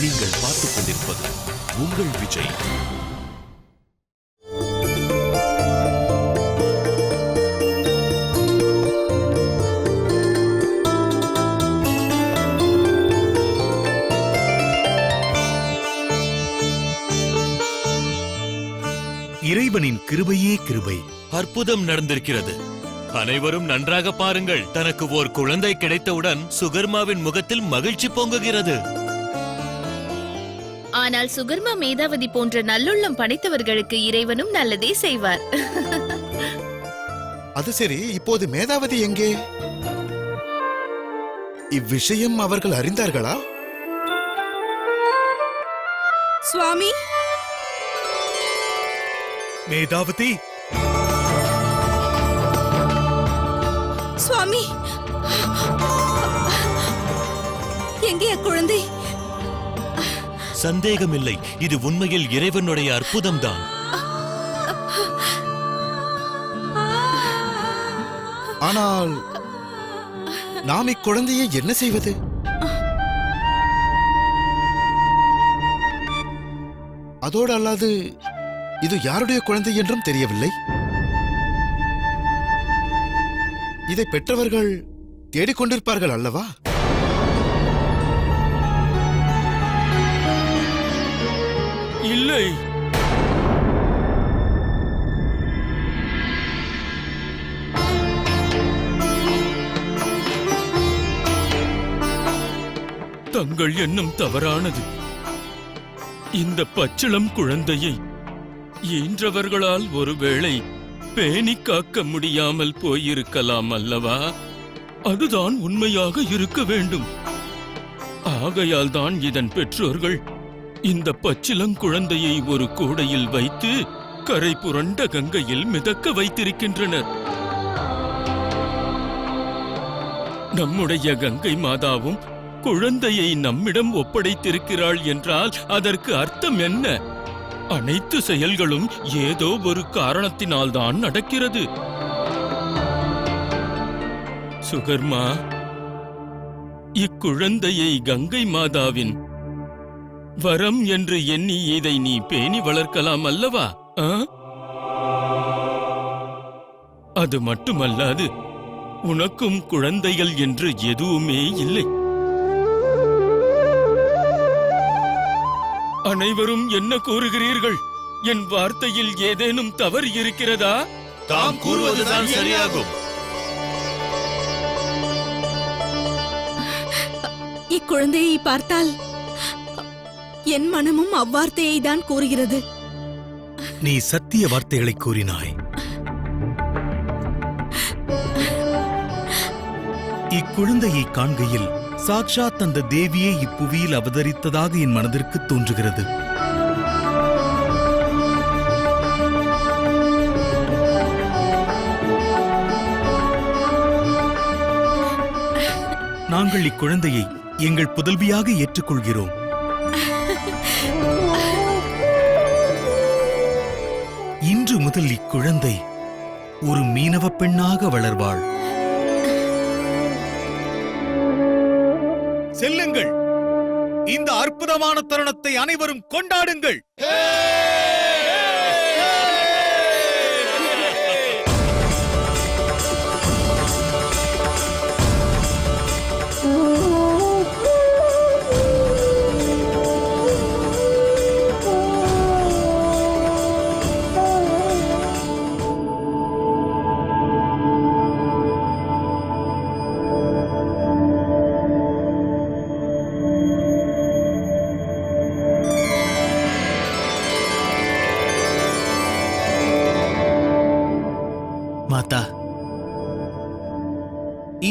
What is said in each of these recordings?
நீங்கள் பார்த்துக் கொண்டிருப்பது உங்கள் விஜய். இறைவனின் கிருபையே கிருபை. அற்புதம் நடந்திருக்கிறது. அனைவரும் நன்றாக பாருங்கள். தனக்கு ஓர் குழந்தை கிடைத்தவுடன் சுகர்மாவின் முகத்தில் மகிழ்ச்சி பொங்குகிறது. ஆனால் சுகர்மா மேதாவதி போன்ற நல்லுள்ளம் படைத்தவர்களுக்கு இறைவனும் நல்லதே செய்வார். அது சரி இப்போது மேதாவதி எங்கே? இவ்விஷயம் அவர்கள் அறிந்தார்களா? சுவாமி? மேதாவதி? சுவாமி? எங்கே குழந்தை சந்தேகமில்லை. இது உண்மையில் இறைவனுடைய அற்புதம்தான். ஆனால் நாம் இக்குழந்தையை என்ன செய்வது? அதோடு அல்லாது இது யாருடைய குழந்தை என்றும் தெரியவில்லை. இதை பெற்றவர்கள் தேடிக்கொண்டிருப்பார்கள் அல்லவா? இல்லை. தங்கள் எண்ணம் தவறானது. இந்த பச்சிளம் குழந்தையை ஈன்றவர்களால் ஒருவேளை பேணி காக்க முடியாமல் போயிருக்கலாம் அல்லவா? அதுதான் உண்மையாக இருக்க வேண்டும். ஆகையால் தான் இதன் பெற்றோர்கள் இந்த பச்சிலங்குழந்தையை ஒரு கூடையில் வைத்து கரை புரண்ட கங்கையில் மிதக்க வைத்திருக்கின்றனர். நம்முடைய கங்கை மாதாவும் குழந்தையை நம்மிடம் ஒப்படைத்திருக்கிறாள் என்றால் அதற்கு அர்த்தம் என்ன? அனைத்து செயல்களும் ஏதோ ஒரு காரணத்தினால்தான் நடக்கிறது. சுகர்மா இக்குழந்தையை கங்கை மாதாவின் வரம் என்று எண்ணி இதை நீ பேணி வளர்க்கலாம் அல்லவா? ஆ? அது மட்டுமல்லாது உனக்கும் குழந்தைகள் என்று எதுவுமே இல்லை. அனைவரும் என்ன கூறுகிறீர்கள்? என் வார்த்தையில் ஏதேனும் தவறு இருக்கிறதா? தாம் கூறுவதுதான் சரியாகும். இக்குழந்தையை பார்த்தால் என் மனமும் அவ்வார்த்தையை தான் கூறுகிறது. நீ சத்திய வார்த்தைகளை கூறினாய். இக்குழந்தையை காண்கையில் சாக்ஷாத் அந்த தேவியே இப்புவியில் அவதரித்ததாக என் மனதிற்கு தோன்றுகிறது. நாங்கள் இக்குழந்தையை எங்கள் புதல்வியாக ஏற்றுக்கொள்கிறோம். இன்று முதல் இக்குழந்தை ஒரு மீனவ பெண்ணாக வளர்வாள். செல்லுங்கள். இந்த அற்புதமான தருணத்தை அனைவரும் கொண்டாடுங்கள்.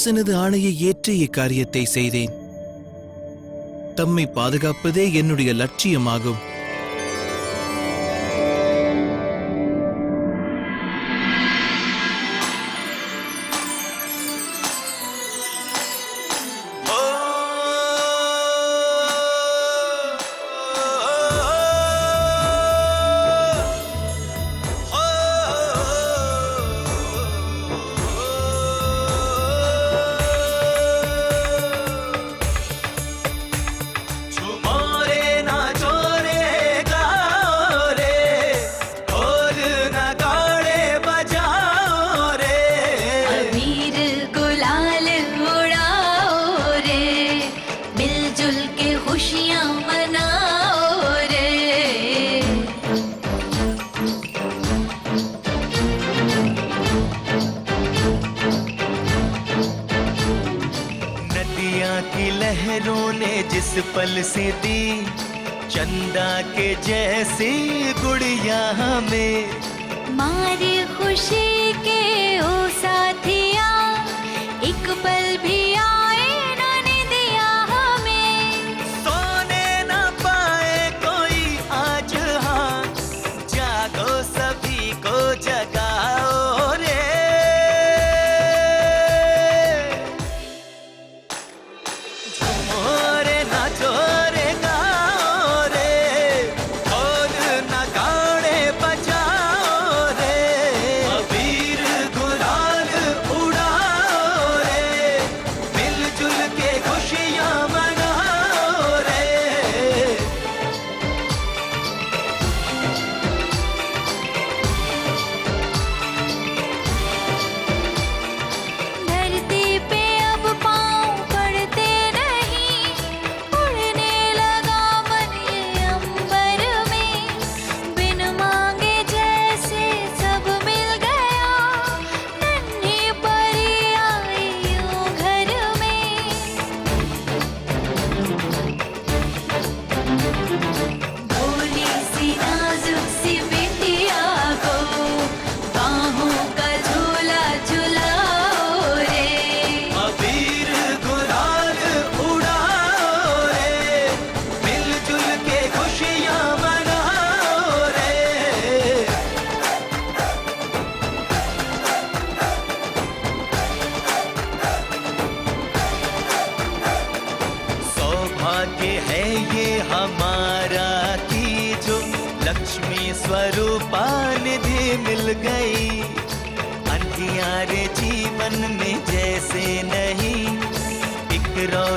ஈசனது ஆணையை ஏற்று இக்காரியத்தை செய்தேன். தம்மை பாதுகாப்பதே என்னுடைய லட்சியமாகும். लहरों ने जिस पल से दी, चंदा के जैसी गुड़िया हमें मारी खुशी के ओ साथिया, एक पल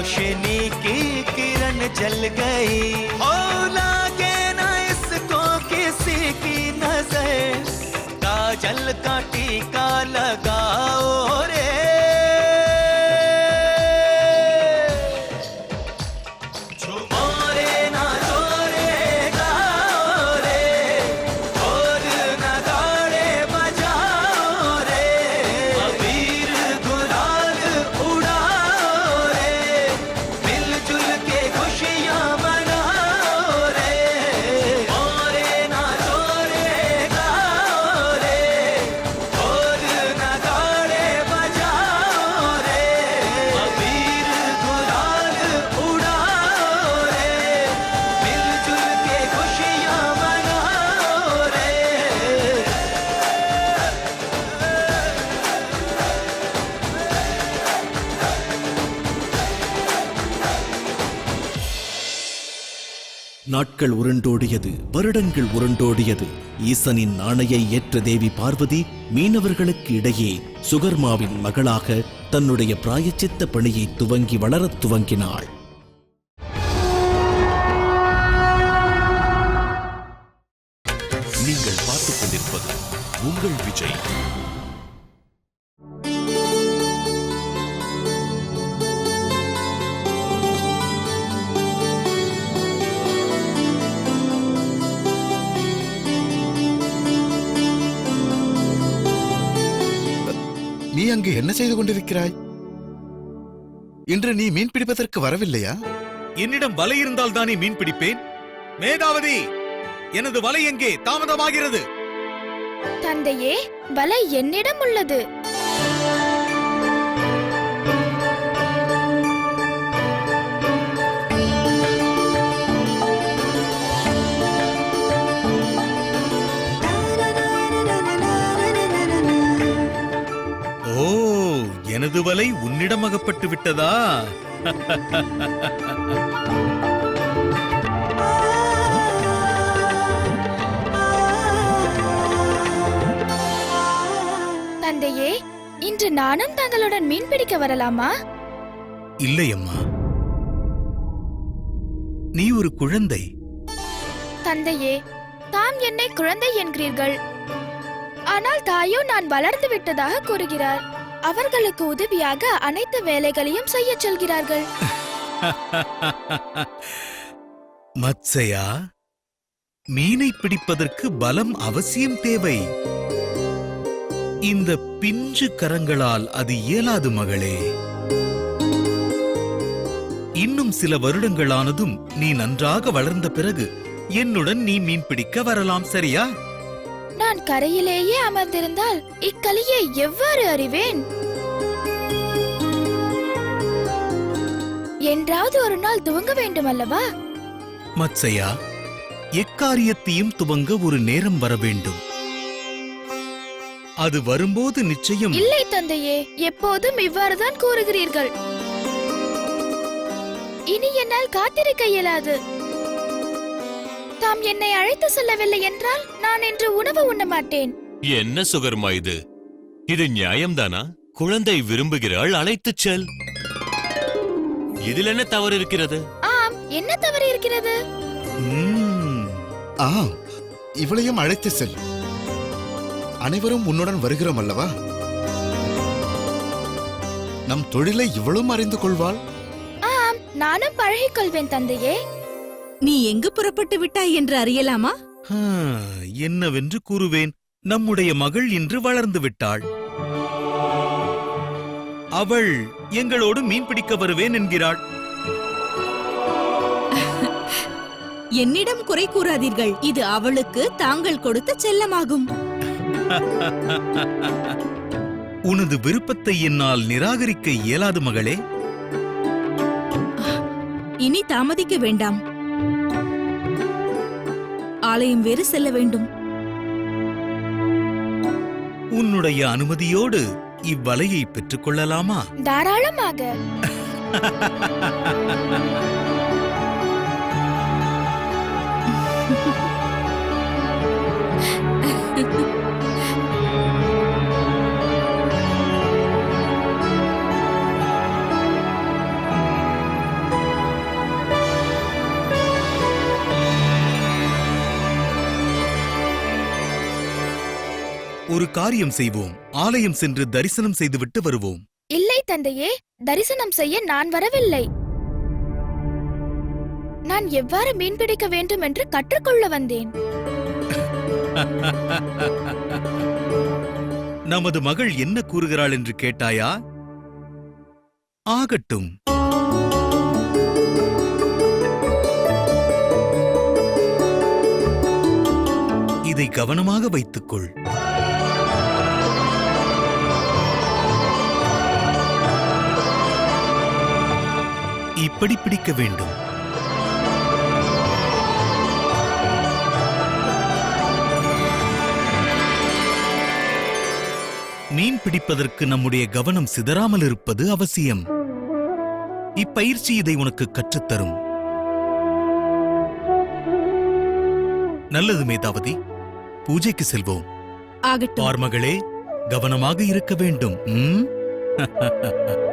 रोशनी की किरण जल गई। हो நாட்கள் உருண்டோடியது வருடங்கள் உருண்டோடியது. ஈசனின் ஆணையை ஏற்ற தேவி பார்வதி மீனவர்களுக்கு இடையே சுகர்மாவின் மகளாக தன்னுடைய பிராயச்சித்த பணியை துவங்கி வளரத் துவங்கினாள். நீங்கள் பார்த்துக் கொண்டிருப்பது உங்கள் விஜய். நீ அங்கு என்ன செய்து கொண்டிருக்கிறாய்? இன்று நீ மீன் பிடிப்பதற்கு வரவில்லையா? என்னிடம் வலை இருந்தால் தானே மீன் பிடிப்பேன்? மேதாவதி எனது வலை எங்கே? தாமதமாகிறது. தந்தையே வலை என்னிடம் உள்ளது. எனது வலை உன்னிடம் அகப்பட்டு விட்டதா? தந்தையே இன்று நானும் தங்களுடன் மீன் பிடிக்க வரலாமா? இல்லை அம்மா. நீ ஒரு குழந்தை. தந்தையே தாம் என்னை குழந்தை என்கிறீர்கள். ஆனால் தாயோ நான் வளர்ந்து விட்டதாக கூறுகிறார். அவர்களுக்கு உதவியாக அனைத்து வேலைகளையும் செய்யச் சொல்கிறார்கள். மத்சயா மீனை பிடிப்பதற்கு பலம் அவசியம் தேவை. இந்த பிஞ்சு கரங்களால் அது இயலாது மகளே. இன்னும் சில வருடங்களானதும் நீ நன்றாக வளர்ந்த பிறகு என்னுடன் நீ மீன் பிடிக்க வரலாம் சரியா? நான் கரையிலேயே அமர்ந்திருந்தால் இக்கலியை எவ்வாறு அறிவேன்? என்றாவது ஒரு நாள் துவங்க வேண்டும் அல்லவா மத்சயா எக்காரியத்தையும் துவங்க ஒரு நேரம் வர வேண்டும். அது வரும்போது நிச்சயம். இல்லை தந்தையே எப்போதும் இவ்வாறுதான் கூறுகிறீர்கள். இனி என்னால் காத்திருக்க இயலாது. தாம் என்னை அழைத்து செல்லவில்லை என்றால் நான் இன்று உணவு உண்ண மாட்டேன். என்ன சுகர்மா இது? இது நியாயம்தானா? குழந்தை விரும்புகிறாள் அழைத்துச் செல். இதில் என்ன தவறு இருக்கிறது? ஆம் என்ன தவறு இருக்கிறது? ம்ம். ஆ இவளையும் அழைத்து செல். அனைவரும் உன்னுடன் வருகிறோம் அல்லவா? நம் தொழிலை இவளும் அறிந்து கொள்வாள்? ஆம் நானும் பழகிக் கொள்வேன் தந்தையே. நீ எங்கு புறப்பட்டு விட்டாய் என்று அறியலாமா? என்னவென்று கூறுவேன். நம்முடைய மகள் இன்று வளர்ந்து விட்டாள். அவள் எங்களோடு மீன் பிடிக்க வருவேன் என்கிறாள். என்னிடம் குறை கூறாதீர்கள். இது அவளுக்கு தாங்கள் கொடுத்த செல்லமாகும். உனது விருப்பத்தை என்னால் நிராகரிக்க இயலாது மகளே. இனி தாமதிக்க வேண்டாம். ஆலயம் வேறு செல்ல வேண்டும். உன்னுடைய அனுமதியோடு இவ்வலையை பெற்றுக்கொள்ளலாமா? தாராளமாக. ஒரு காரியம் செய்வோம். ஆலயம் சென்று தரிசனம் செய்துவிட்டு வருவோம். இல்லை தந்தையே தரிசனம் செய்ய நான் வரவில்லை. நான் எவ்வாறு மீன் பிடிக்க வேண்டும் என்று கற்றுக்கொள்ள வந்தேன். நமது மகள் என்ன கூறுகிறாள் என்று கேட்டாயா? ஆகட்டும். இதை கவனமாக வைத்துக்கொள். இப்படி பிடிக்க வேண்டும்? மீன் பிடிப்பதற்கு நம்முடைய கவனம் சிதறாமல் இருப்பது அவசியம். இப்பயிற்சி இதை உனக்கு கற்றுத்தரும். நல்லது மேதாவதி பூஜைக்கு செல்வோம். ஆகட்டும். பார்மகளே கவனமாக இருக்க வேண்டும். ம்?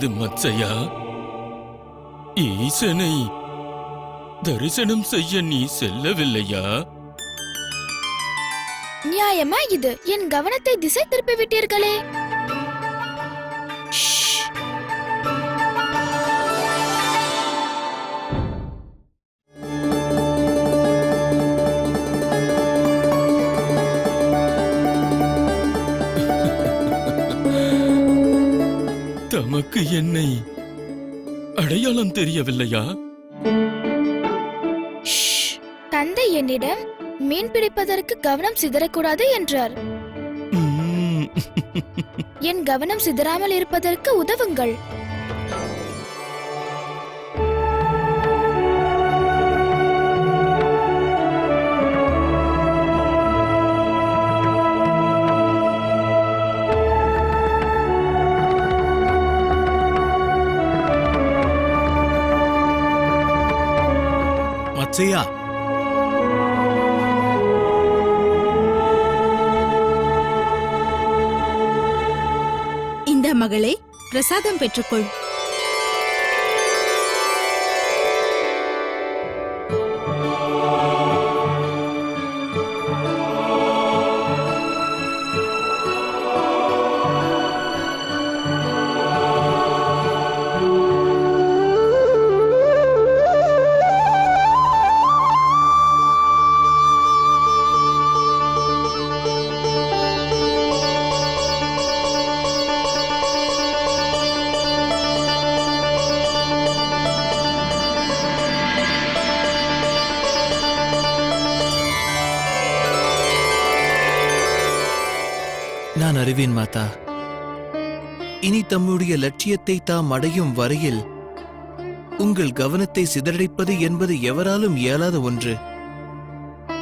நேர்ந்தது மச்சையா? ஈசனை தரிசனம் செய்ய நீ செல்லவில்லையா? நியாயமா இது? என் கவனத்தை திசை திருப்பி விட்டீர்களே. தமக்கு என்னை அடையாளம் தெரியவில்லையா! தந்தை என்னிடம் மீன் பிடிப்பதற்கு கவனம் சிதறக்கூடாது என்றார். என் கவனம் சிதறாமல் இருப்பதற்கு உதவுங்கள் செய்யா? இந்த மகளே பிரசாதம் பெற்றுக்கொள். வருவேன் மாதா. இனி தம்முடைய லட்சியத்தை தாம் அடையும் வரையில் உங்கள் கவனத்தை சிதறடிப்பது என்பது எவராலும் இயலாத ஒன்று.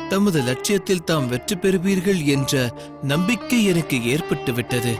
தமது லட்சியத்தில் தாம் வெற்றி பெறுவீர்கள் என்ற நம்பிக்கை எனக்கு ஏற்பட்டுவிட்டது.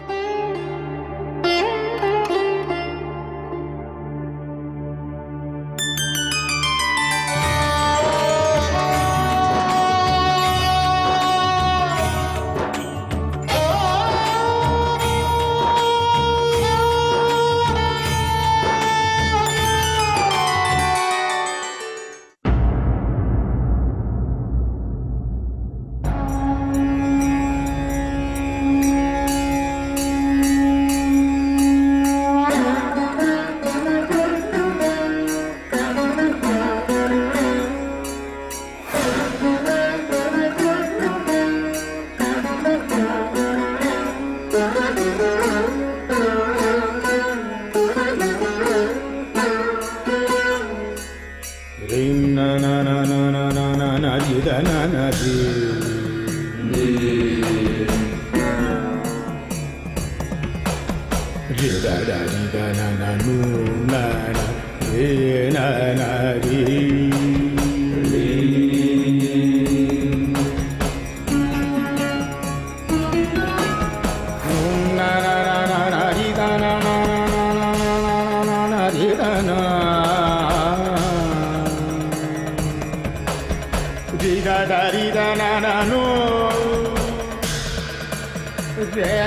ஏற்பட்டு விட்டது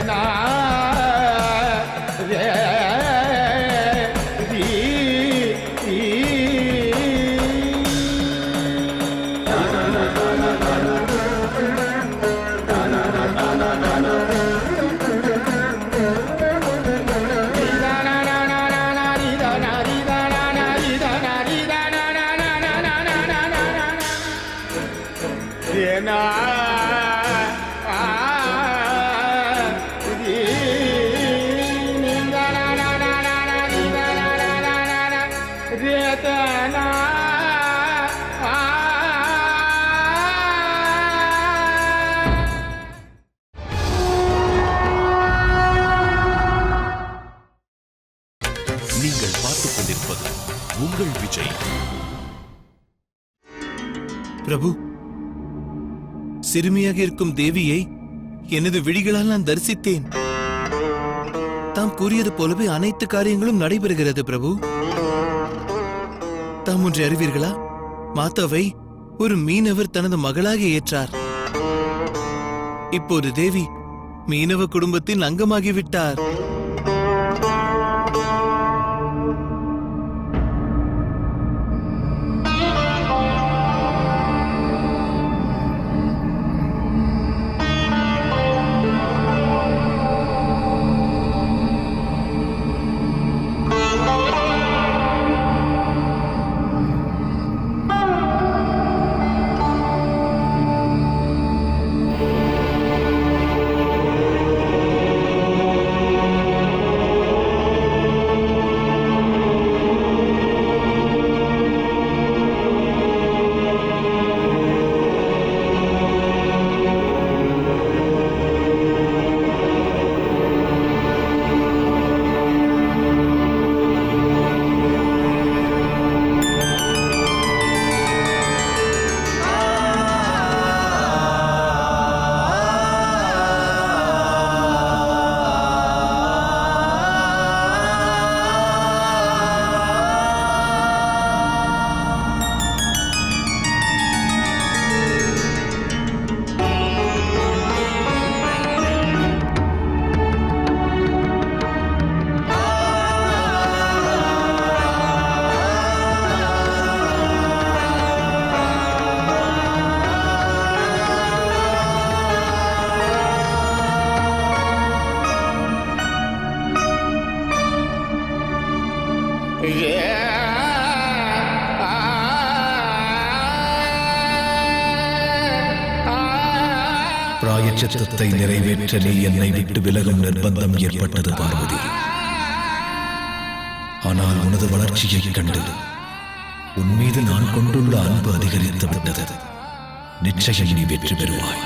நீங்கள் பிரபு. சிறுமியாக இருக்கும் தேவியை எனது விழிகளால் நான் தரிசித்தேன். தாம் கூறியது போலவே அனைத்து காரியங்களும் நடைபெறுகிறது பிரபு. தாம் ஒன்றை அறிவீர்களா? மாதாவை ஒரு மீனவர் தனது மகளாக ஏற்றார். இப்போது தேவி மீனவ குடும்பத்தின் அங்கமாகிவிட்டார். பிராயச்சித்தத்தை நிறைவேற்ற நீ என்னை விட்டு விலகும் நிர்பந்தம் ஏற்பட்டது பார்வதி. ஆனால் உனது வளர்ச்சியை கண்டு உன் மீது நான் கொண்டுள்ள அன்பு அதிகரித்து விட்டது. நிச்சயம் நீ வெற்றி பெறுவாய்.